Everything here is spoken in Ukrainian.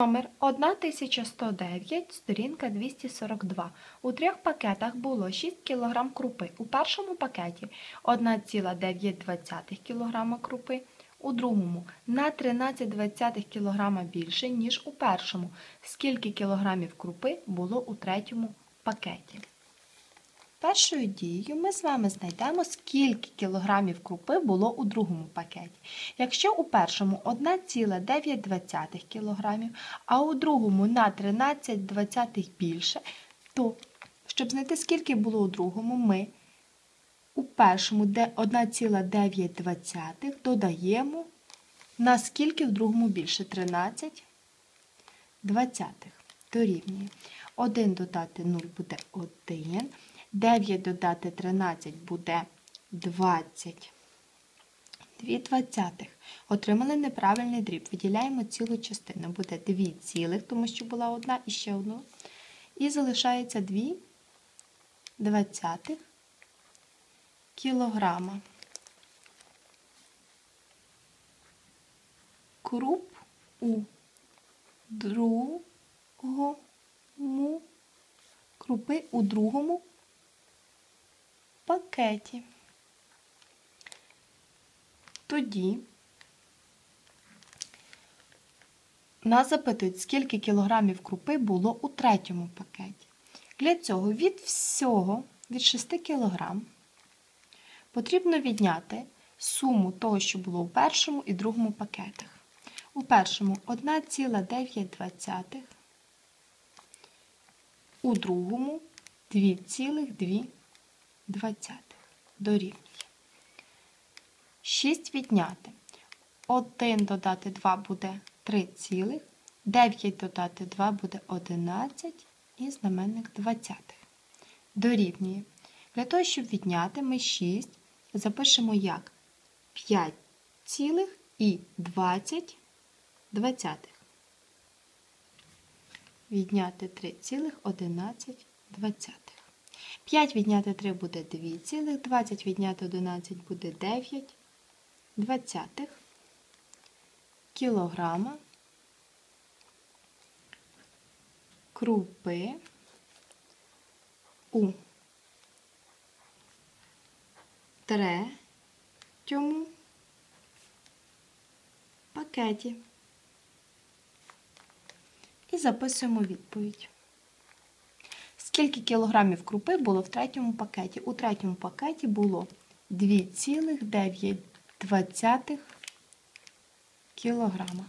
Номер 1109, сторінка 242. У трьох пакетах було 6 кг крупи. У першому пакеті 1,9 кг крупи, у другому на 13,2 кг більше, ніж у першому. Скільки кілограмів крупи було у третьому пакеті? Першою дією ми з вами знайдемо, скільки кілограмів крупи було у другому пакеті. Якщо у першому 1,9 кг, а у другому на 13,2 більше, то, щоб знайти, скільки було у другому, ми у першому 1,9 додаємо на скільки в другому більше 13 двадцятих. Дорівнює. 1 додати 0 буде 1. 9 додати 13 буде 20. 2 двадцятих. Отримали неправильний дріб. Виділяємо цілу частину. Буде 2 цілих, тому що була одна і ще одна. І залишається 2 двадцятих кілограма. Круп у другому крупи у другому пакеті. Тоді нас запитують, скільки кілограмів крупи було у третьому пакеті. Для цього від всього, від 6 кілограм, потрібно відняти суму того, що було у першому і другому пакетах. У першому 1,9, у другому 2,2 дорівнює. 6 відняти. 1 додати 2 буде 3 цілих, 9 додати 2 буде 11 і знаменник 20. Дорівнює. Для того, щоб відняти, ми 6 запишемо як 5 цілих і 20 двадцятих. Відняти 3,11 двадцятих. 5 відняти 3 буде 2 цілих, 20 відняти 11 буде 9 двадцятих кілограма крупи у третьому пакеті. І записуємо відповідь. Скільки кілограмів крупи було в третьому пакеті? У третьому пакеті було 2,9 кілограма.